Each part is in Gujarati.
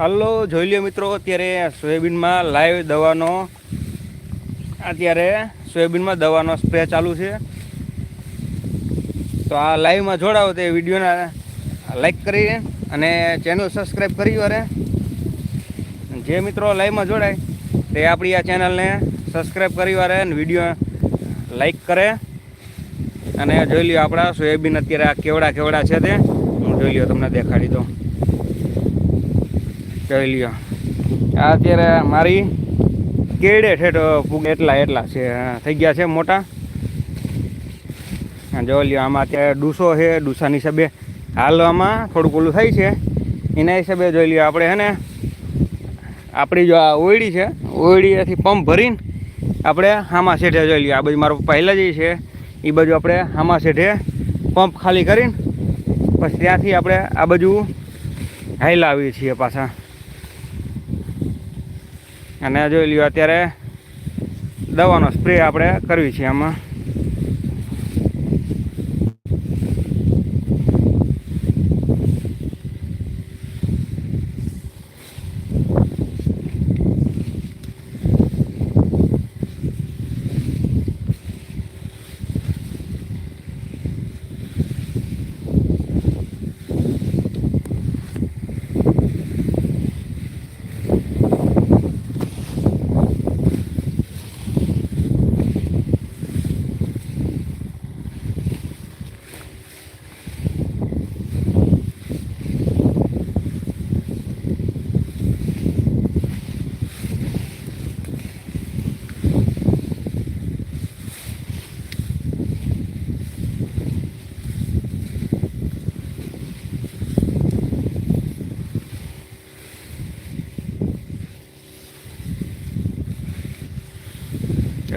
હાલો, જોઈ લ્યો મિત્રો, અત્યારે સોયાબીનમાં લાઈવ દવાનો, અત્યારે સોયાબીનમાં દવાનો સ્પ્રે ચાલુ છે. તો આ લાઈવમાં જોડાવો તે વિડીયોને લાઈક કરી અને ચેનલ સબસ્ક્રાઈબ કરી વારે જે મિત્રો લાઈવમાં જોડાય, તે આપણી આ ચેનલને સબસ્ક્રાઈબ કરી વારે અને વીડિયો લાઈક કરે. અને જોઈ લ્યો આપણા સોયાબીન અત્યારે આ કેવડા કેવડા છે તે. હું જોઈ લ્યો તમને દેખાડી દઉં. જોઈ લ્યો. આ અત્યારે મારી કેડે ઠેઠ એટલા એટલા છે. થઈ ગયા છે મોટા. જોઈ લ્યો, આમાં અત્યારે ડૂસો છે, ડૂસાની હિસાબે હાલ આમાં થોડુંક ઓલું થાય છે. એના હિસાબે જોઈ લ્યો, આપણે હે ને, આપણી જો આ ઓયડી છે ઓયડીથી પંપ ભરીને આપણે હામા શેઠે જોઈ લઈએ આ બાજુ મારો પહેલાં જ છે. એ બાજુ આપણે હામા શેઠે પંપ ખાલી કરીને પછી ત્યાંથી આપણે આ બાજુ હાઈલા આવીએ છીએ પાછા. અને જોઈ લ્યો અત્યારે દવાનો સ્પ્રે આપણે કરવી છે આમાં.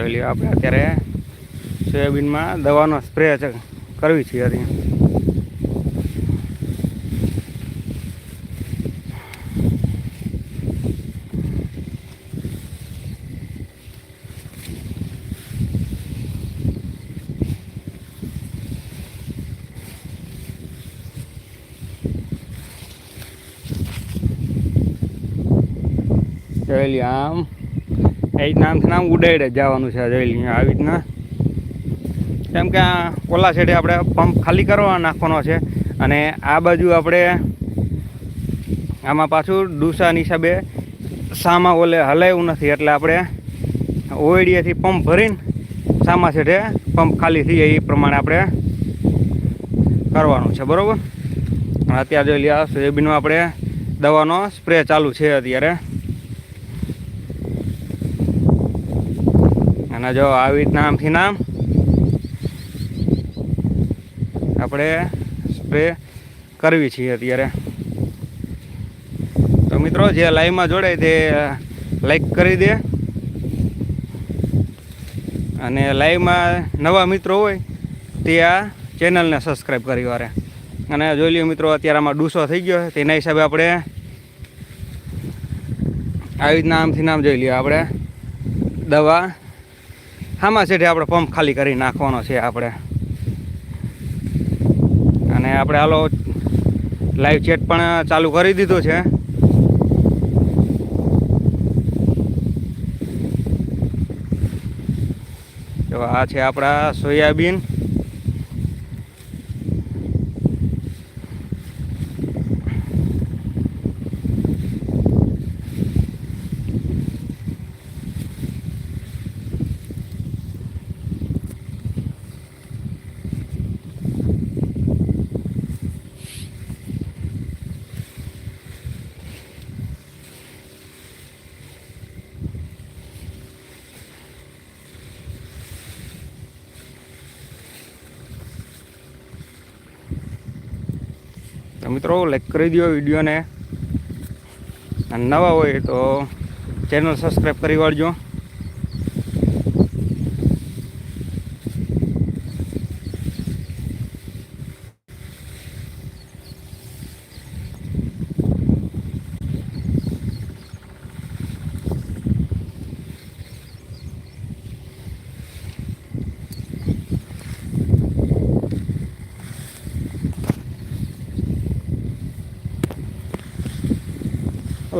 જોઈ આપણે અત્યારે સોયાબીનમાં દવાનો સ્પ્રે કરવી છે અત્યારે. જોઈ આમ. એ નામથી નામ ઉડાડે જવાનું છે જોઈ આવી રીતના. કેમ કે આ કોલા સાઈડે આપણે પંપ ખાલી કરવા નાખવાનો છે અને આ બાજુ આપણે આમાં પાછું ડૂસાની હિસાબે સામા ઓલે હલાવ્યું નથી, એટલે આપણે ઓયડીએથી પંપ ભરીને સામા સાઈડે પંપ ખાલી થઈ જાય એ પ્રમાણે આપણે કરવાનું છે, બરાબર? અત્યારે જોઈ લઈએ સોયાબીનમાં આપણે દવાનો સ્પ્રે ચાલુ છે અત્યારે. અને જો આવી રીતના આમથી નામ. આપણે સ્પ્રે કરવી છીએ અત્યારે. તો મિત્રો, જે લાઈવમાં જોડાય તે લાઈક કરી દે. અને લાઈવમાં નવા મિત્રો હોય, તે આ ચેનલને સબસ્ક્રાઈબ કરી વારે. અને જોઈ લ્યો મિત્રો, અત્યારે આમાં ડૂસો થઈ ગયો તેના હિસાબે આપણે આવી રીતના આમથી નામ જોઈ લઈએ આપણે. દવા આમાં સેઠે આપણે પંપ ખાલી કરી નાખવાનો છે આપણે. અને આપણે હાલો લાઈવ ચેટ પણ ચાલુ કરી દીધો છે. તો આ છે આપણા સોયાબીન. મિત્રો લાઈક કરી દો વિડીયોને. અને નવા હોય તો ચેનલ સબસ્ક્રાઈબ કરી વાળજો.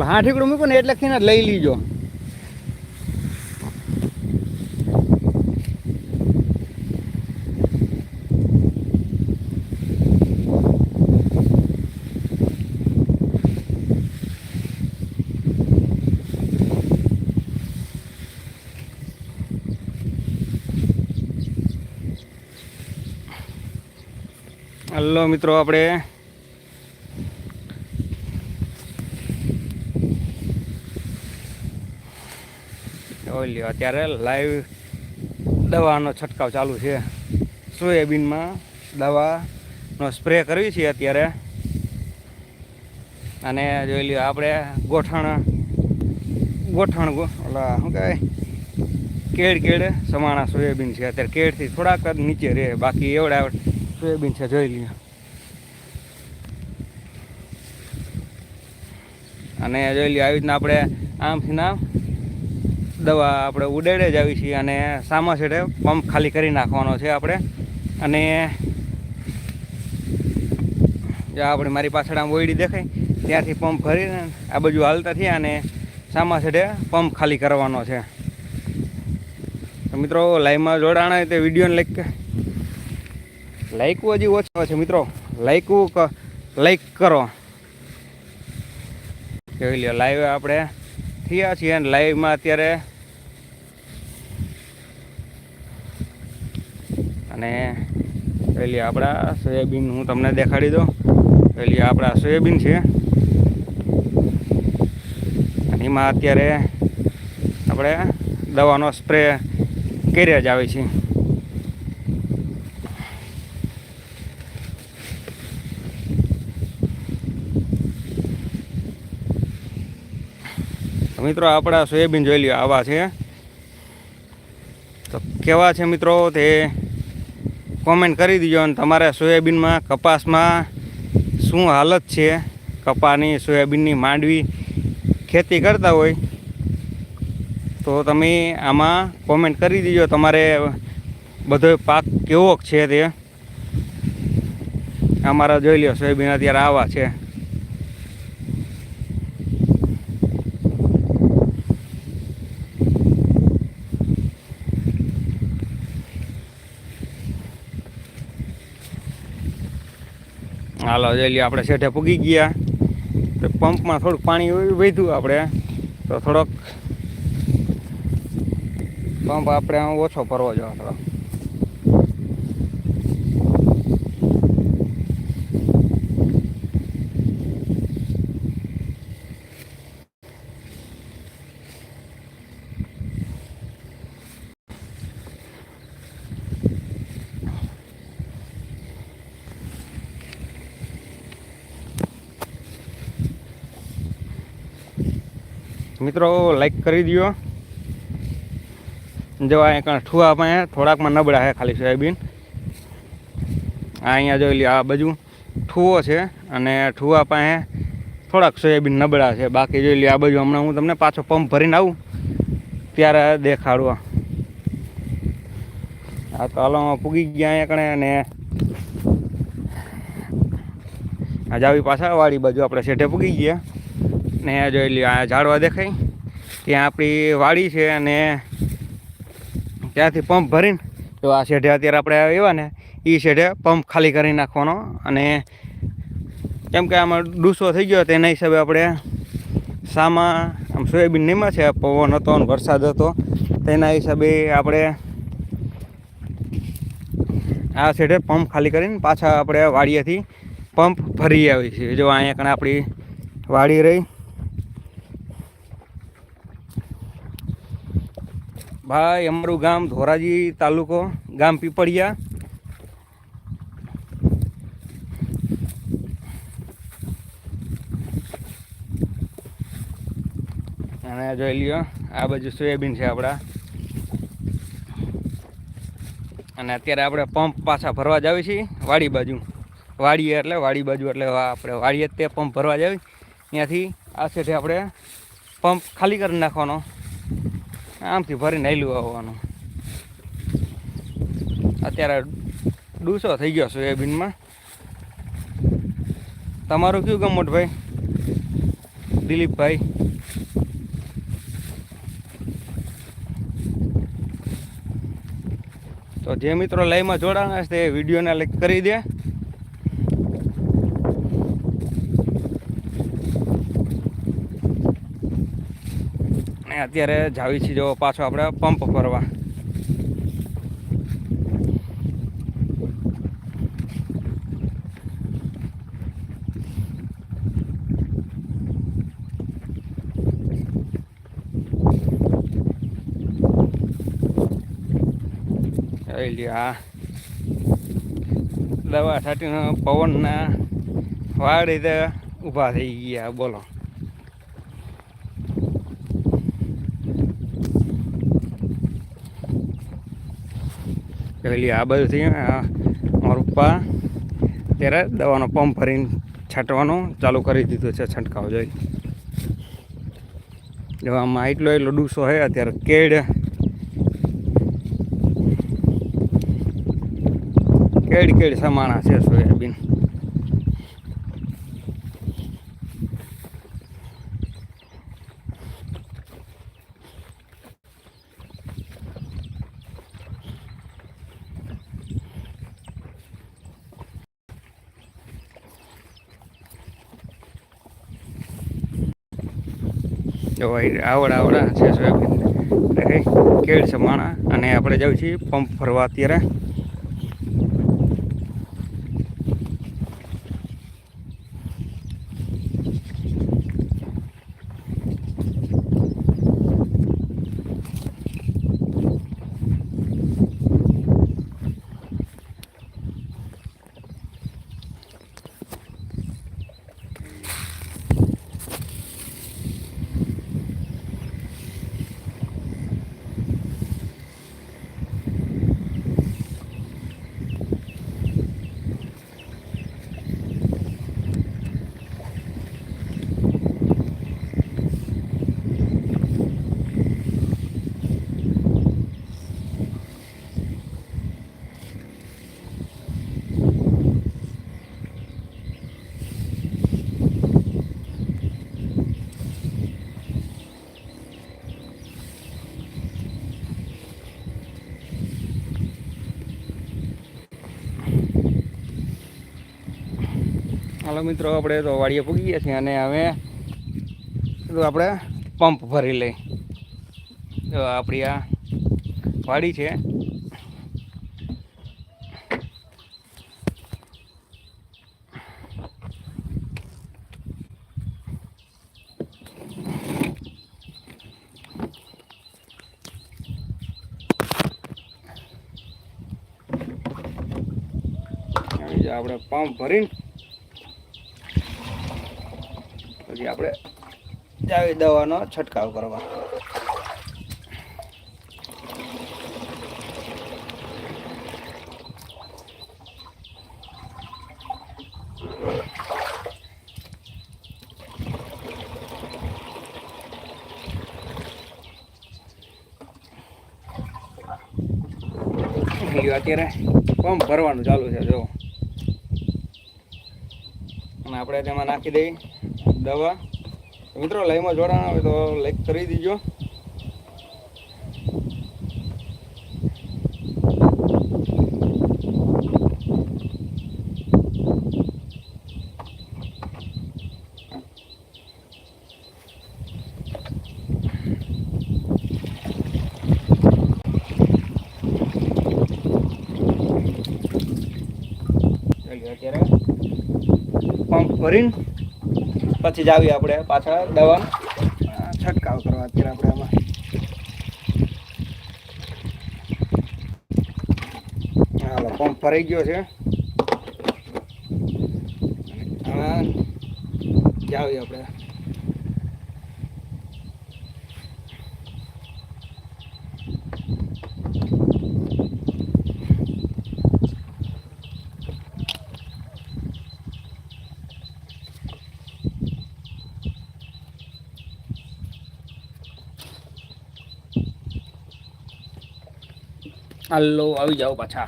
ઓલા હા ઠીકડું મૂકો ને એટલે ખીને લઈ લીજો. હલો મિત્રો આપણે ઓલ્યો અત્યારે લાઈવ દવાનો છંટકાવ ચાલુ છે. સોયાબીનમાં દવાનો સ્પ્રે કરવી છે અત્યારે. અને જોઈ લ્યો, આપણે ગોઠણ ગોઠણ ઓલા શું કહેવાય? કેળ કેળ સમાણા સોયાબીન છે. અત્યારે કેળથી થોડાક જ નીચે રહે. બાકી એવડા સોયાબીન છે, જોઈ લ્યો. અને જોઈ લ્યો, આવી રીતના આપણે આમથી નામ દવા આપણે ઉડાડે જ આવી છીએ અને સામા છેડે પંપ ખાલી કરી નાખવાનો છે આપણે. અને જો આપણે મારી પાછળ આમ ઓયડી દેખાય, ત્યાંથી પંપ ભરીને આ બાજુ હાલતા થયા અને સામા છેડે પંપ ખાલી કરવાનો છે. મિત્રો, લાઈવમાં જોડાણા તે વિડીયોને લાઈક લાઈકવું હજી ઓછો છે મિત્રો. લાઈકવું લાઈક કરો. જોઈ લ્યો લાઈવ આપણે થયા છીએ અને લાઈવમાં અત્યારે અને પેલી આપણા સોયાબીન હું તમને દેખાડી દઉં. પેલી આપણા સોયાબીન છે. અને એમાં અત્યારે આપણે દવાનો સ્પ્રે કર્યા જ આવે છે. મિત્રો આપણા સોયાબીન જોઈ લ્યો, આવા છે. તો કેવા છે મિત્રો તે? કોમેન્ટ કરી દીજો અને તમારે સોયાબીનમાં, કપાસમાં શું હાલત છે? કપાની, સોયાબીનની માંડવી ખેતી કરતા હોય તો તમે આમાં કોમેન્ટ કરી દીજો. તમારે બધો પાક કેવો છે તે? અમારા જોઈ લો સોયાબીન અત્યારે આવા છે. હાલો, જઈ લઈએ આપણે શેઠે પૂગી ગયા. તો પંપમાં થોડુંક પાણી વધ્યું આપણે. તો થોડોક પંપ આપણે ઓછો ભરવો જોઈએ થોડો મિત્રો લાઈક કરી દો જો અહીંયા કાંઈ ઠુવા પાસે થોડાકમાં નબળા છે ખાલી સોયાબીન. આ અહીંયા જોઈ લ્યો, આ બાજુ ઠુવો છે અને ઠુવા પાસે થોડાક સોયાબીન નબળા છે. બાકી જોઈ લ્યો, આ બાજુ હમણાં હું તમને પાછો પંપ ભરીને આવું, ત્યારે દેખાડવા આ તો હાલમાં પૂગી ગયા અહીંયા કણે અને આજે આવી પાછા વાડી બાજુ. આપણે શેઠે પૂગી ગયા. ને જોઈ લ્યો, આ ઝાડવા દેખાય. ત્યાં આપણી વાડી છે અને ત્યાંથી પંપ ભરીને તો આ શેઢે અત્યારે આપણે આવ્યા ને એ શેઢે પંપ ખાલી કરી નાખવાનો. અને કેમ કે આમાં ડૂસો થઈ ગયો તેના હિસાબે આપણે સામા, આમ સોયાબીન નીમાં છે, પવન હતો અને વરસાદ હતો તેના હિસાબે આપણે આ શેઢે પંપ ખાલી કરીને પાછા આપણે વાડીએથી પંપ ભરી આવી છીએ. જો અહીંયા કણે આપણી વાડી રહી. ભાઈ, અમારું ગામ ધોરાજી તાલુકો, ગામ પીપળિયા. અને જોઈ લ્યો, આ બાજુ સોયાબીન છે આપણા. અને અત્યારે આપણે પંપ પાછા ભરવા જ છીએ, વાડી બાજુ. વાડીએ એટલે વાડી બાજુ, એટલે આપણે વાડીએ તે પંપ ભરવા જ ત્યાંથી આ સેઠે આપણે પંપ ખાલી કરી નાખવાનો. આમથી ભરીને હેલું આવવાનું. અત્યારે ડૂસો થઈ ગયો સોયાબીનમાં. તમારું કયું ગામ મોટભાઈ દિલીપભાઈ. તો જે મિત્રો લાઈવમાં જોડાણા છે તે વિડીયોને લાઈક કરી દે. અત્યારે જાવી છીએ જો પાછો આપણે પંપ ફરવા આ. દવા છાંટીને પવનના વાળી રીતે ઊભા થઈ ગયા, બોલો. લ્યો. આ બધુંથી આ મારું પપ્પા ત્યારે દવાનો પંપ ભરીને છાંટવાનું ચાલુ કરી દીધું છે છંટકાવ જોઈ. દવામાં એટલો એટલો ડૂસો છે, અત્યારે કેડ. કેડ કેડ સમાણા છે, સોયાબીન. જો આવડ આવડા છે સોયાબીન એટલે કેળ સમાણા અને આપણે જાઉં છીએ પંપ ફરવા અત્યારે. હાલો મિત્રો, આપણે તો વાડીએ પૂગી છીએ અને હવે આપણે પંપ ભરી લઈ. તો આપણી આ વાડી છે. આપણે પંપ ભરીને પછી આપણે જાવી દવાનો છંટકાવ કરવા. અત્યારે પંપ ભરવાનું ચાલુ છે, જો. અને આપણે તેમાં નાખી દઈએ. દવા. મિત્રો લાઈવમાં જોડાણ આવે તો લાઈક કરી દીજો. પંપ ભરીને પછી જાવી આપણે પાછા દવા. છંટકાવ કરવા અત્યારે આપણે આમાં. હાલો પંપ ભરાઈ ગયો છે. જાવી આપણે. હાલો, આવી જાઓ પાછા.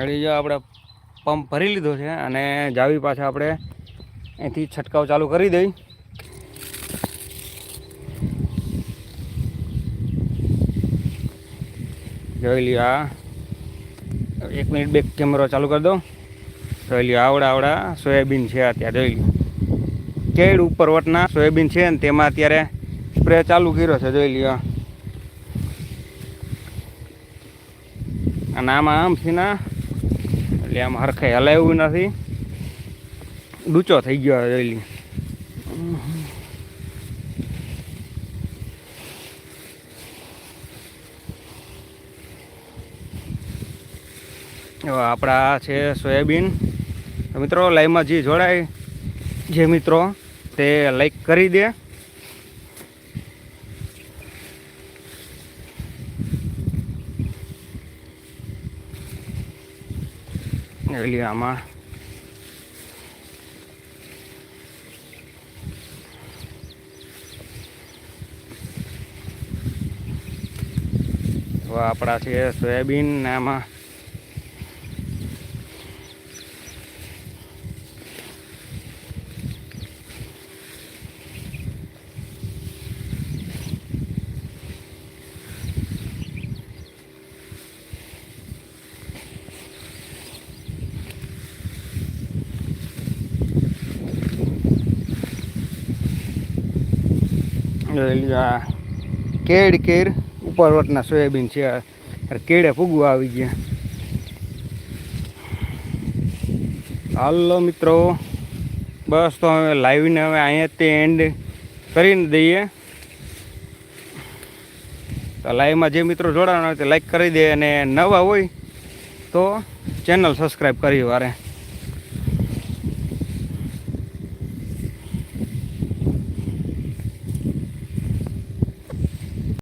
એડી જો આપણે પંપ ભરી લીધો છે અને જાવી પાછા આપણે અહીંથી છંટકાવ ચાલુ કરી દઈ. જોઈ લ્યો આ. એક મિનિટ બે કેમેરો ચાલુ કરી દો જોઈ લ્યો આવડા આવડા સોયાબીન છે અત્યારે, જોઈ લ્યો. ઉપર વટના સોયાબીન છે ને તેમાં અત્યારે સ્પ્રે ચાલુ કર્યો છે, જોઈ લ્યો. અને આમાં આમ છે ના, એટલે આમ હરખાઈ હલાવ્યું નથી. ડૂચો થઈ ગયો જોઈ લ્યો. આપણા છે સોયાબીન. મિત્રો, લાઈવમાં જે જોડાય, જે મિત્રો, તે લાઈક કરી દે. એટલે આમાં હવે આપણા છે સોયાબીન આમાં કેડ કેર ઉપર વટના સોયાબીન છે. કેળે ફૂગવા આવી ગયા. હાલો મિત્રો, બસ તો હવે લાઈવને હવે અહીંયા તે એન્ડ કરીને દઈએ. તો લાઈવમાં જે મિત્રો જોડાવાના હોય તે લાઈક કરી દે અને નવા હોય તો ચેનલ સબસ્ક્રાઈબ કરી વારે.